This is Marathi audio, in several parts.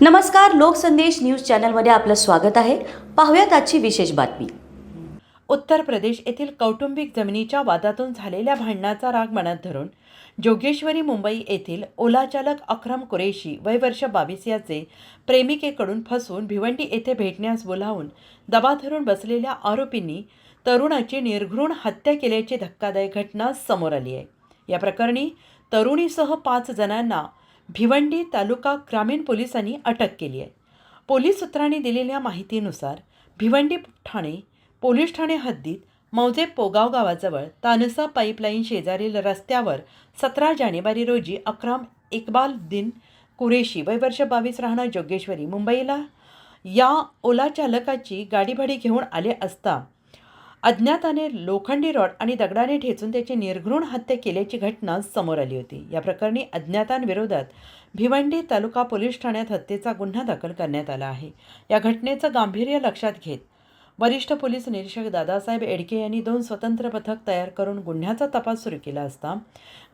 नमस्कार लोकसंदेश न्यूज चॅनलमध्ये आपलं स्वागत आहे. पाहूयात आजची विशेष बातमी. उत्तर प्रदेश येथील कौटुंबिक जमिनीच्या वादातून झालेल्या भांडणाचा राग मनात धरून जोगेश्वरी मुंबई येथील ओला चालक अक्रम कुरेशी वय वर्ष बावीस याचे प्रेमिकेकडून फसवून भिवंडी येथे भेटण्यास बोलावून दबा धरून बसलेल्या आरोपींनी तरुणाची निर्घृण हत्या केल्याची धक्कादायक घटना समोर आली आहे. या प्रकरणी तरुणीसह पाच जणांना भिवंडी तालुका ग्रामीण पोलिसांनी अटक केली आहे. पोलीस सूत्रांनी दिलेल्या माहितीनुसार भिवंडी ठाणे पोलीस ठाणे हद्दीत मौजे पोगाव गावाजवळ तानसा पाईपलाईन शेजारील रस्त्यावर सतरा जानेवारी रोजी अकराम इकबाल दिन कुरेशी वय वर्ष बावीस राहणार जोगेश्वरी मुंबईला या ओला चालकाची गाडीभाडी घेऊन आले असता अज्ञाताने लोखंडी रॉड आणि दगडाने ठेचून त्याची निर्घृण हत्या केल्याची घटना समोर आली होती. या प्रकरणी अज्ञातांविरोधात भिवंडी तालुका पोलीस ठाण्यात हत्येचा गुन्हा दाखल करण्यात आला आहे. या घटनेचं गांभीर्य लक्षात घेत वरिष्ठ पोलीस निरीक्षक दादासाहेब एडके यांनी दोन स्वतंत्र पथक तयार करून गुन्ह्याचा तपास सुरू केला असता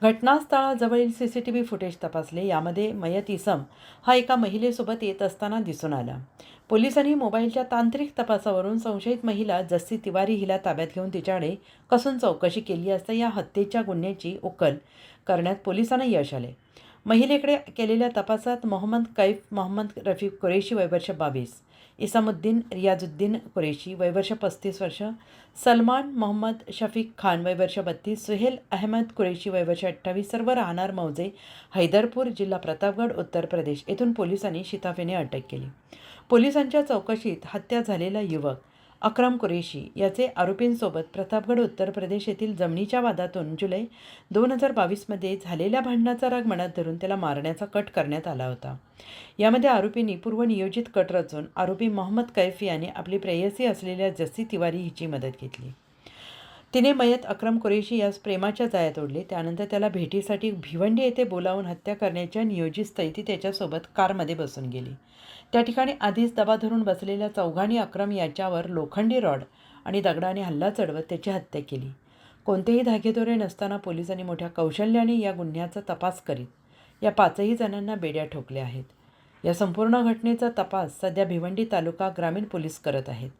घटनास्थळाजवळील C C T V footage तपासले. यामध्ये मयत इसम हा एका महिलेसोबत येत असताना दिसून आला. पोलिसांनी मोबाईलच्या तांत्रिक तपासावरून संशयित महिला जस्सी तिवारी हिला ताब्यात घेऊन तिच्याकडे कसून चौकशी केली असता या हत्येच्या गुन्ह्याची उकल करण्यात पोलिसांना यश आले. महिलेकडे केलेल्या तपासात मोहम्मद कैफ मोहम्मद रफीक कुरेशी वयवर्ष बावीस इसामुद्दीन रियाजुद्दीन कुरेशी वयवर्ष पस्तीस वर्ष सलमान मोहम्मद शफीक खान वयवर्ष बत्तीस सुहेल अहमद कुरेशी वयवर्ष अठ्ठावीस सर्व राहणार मौजे हैदरपूर जिल्हा प्रतापगड उत्तर प्रदेश. येथून पोलिसांनी शिताफेने अटक केली. पोलिसांच्या चौकशीत हत्या झालेला युवक अक्रम कुरेशी याचे आरोपींसोबत प्रतापगड उत्तर प्रदेश येथील जमिनीच्या वादातून जुलै दोन हजार बावीसमध्ये झालेल्या भांडणाचा राग मनात धरून त्याला मारण्याचा कट करण्यात आला होता. यामध्ये आरोपींनी पूर्वनियोजित कट रचून आरोपी मोहम्मद कैफी याने आपली प्रेयसी असलेल्या जस्सी तिवारी हिची मदत घेतली. तिने मयत अक्रम कुरेशी यास प्रेमाच्या जाळ्यात ओढले. त्यानंतर त्याला भेटीसाठी भिवंडी येथे बोलावून हत्या करण्याच्या नियोजित स्थैती त्याच्यासोबत कारमध्ये बसून गेली. त्या ठिकाणी आधीच दबा धरून बसलेल्या चौघांनी अक्रम याच्यावर लोखंडी रॉड आणि दगडाने हल्ला चढवत त्याची हत्या केली. कोणतेही धागेदोरे नसताना पोलिसांनी मोठ्या कौशल्याने या गुन्ह्याचा तपास करीत या पाचही जणांना बेड्या ठोकल्या आहेत. या संपूर्ण घटनेचा तपास सध्या भिवंडी तालुका ग्रामीण पोलीस करत आहेत.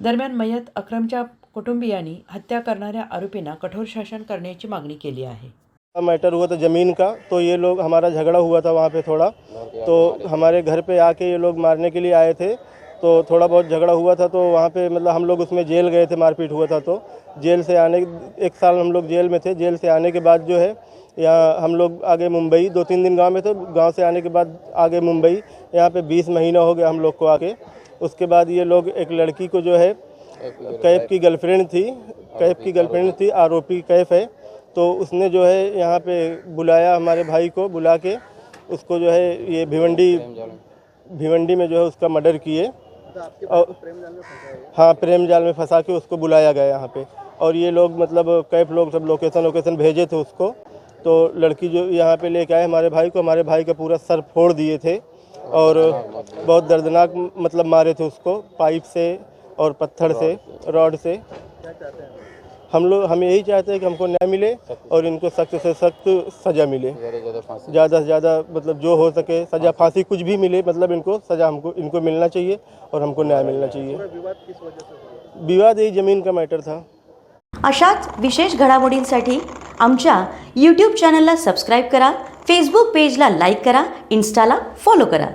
दरम्यान मयत अक्रमच्या कुटुंबियांनी हत्या करणाऱ्या आरोपींना कठोर शासन करण्याची मागणी केली आहे. मैटर हुआ था ज़मीन का तो ये लोग, हमारा झगड़ा हुआ था वहाँ पे थोड़ा। तो हमारे घर पे आके ये लोग मारने के लिए आए थे। तो थोड़ा बहुत झगड़ा हुआ था तो वहाँ पे मतलब हम लोग उसमें जेल गए थे, मारपीट हुआ था तो। जेल से आने, एक साल हम लोग जेल में थे। जेल से आने के बाद जो है, यहाँ हम लोग आगे मुंबई, दो तीन दिन गाँव में थे। गाँव से आने के बाद आगे मुंबई, यहाँ पे बीस महीना हो गया हम लोग को आके उसके बाद ये लोग, एक लड़की को जो है, कैफ की गर्लफ्रेंड थी। कैफ की गर्लफ्रेंड थी, आरोपी कैफ है। तो उसने जो है यहाँ पे बुलाया हमारे भाई को बुला के, उसको जो है ये भिवंडी भिवंडी में जो है उसका मर्डर किए। और हाँ प्रेम जाल में फंसा के उसको बुलाया गया यहाँ पे। और ये लोग मतलब कैफ लोग सब लोकेशन लोकेशन भेजे थे उसको। तो लड़की जो यहाँ पे लेके आए हमारे भाई को, हमारे भाई का पूरा सर फोड़ दिए थे और बहुत दर्दनाक मतलब मारे थे उसको, पाइप से और पत्थर से, रॉड से। हम लोग हम यही चाहते हैं कि हमको न्याय मिले और इनको सख्त से सख्त सज़ा मिले। ज़्यादा से ज़्यादा मतलब जो हो सके सज़ा फांसी कुछ भी मिले मतलब इनको सज़ा हमको इनको मिलना चाहिए और हमको न्याय मिलना चाहिए। विवाद यही ज़मीन का मैटर था। अशाच विशेष घडामोडींसाठी आमच्या यूट्यूब चॅनलला सबस्क्राईब करा फेसबुक पेजला लाईक करा इन्स्टाला फॉलो करा.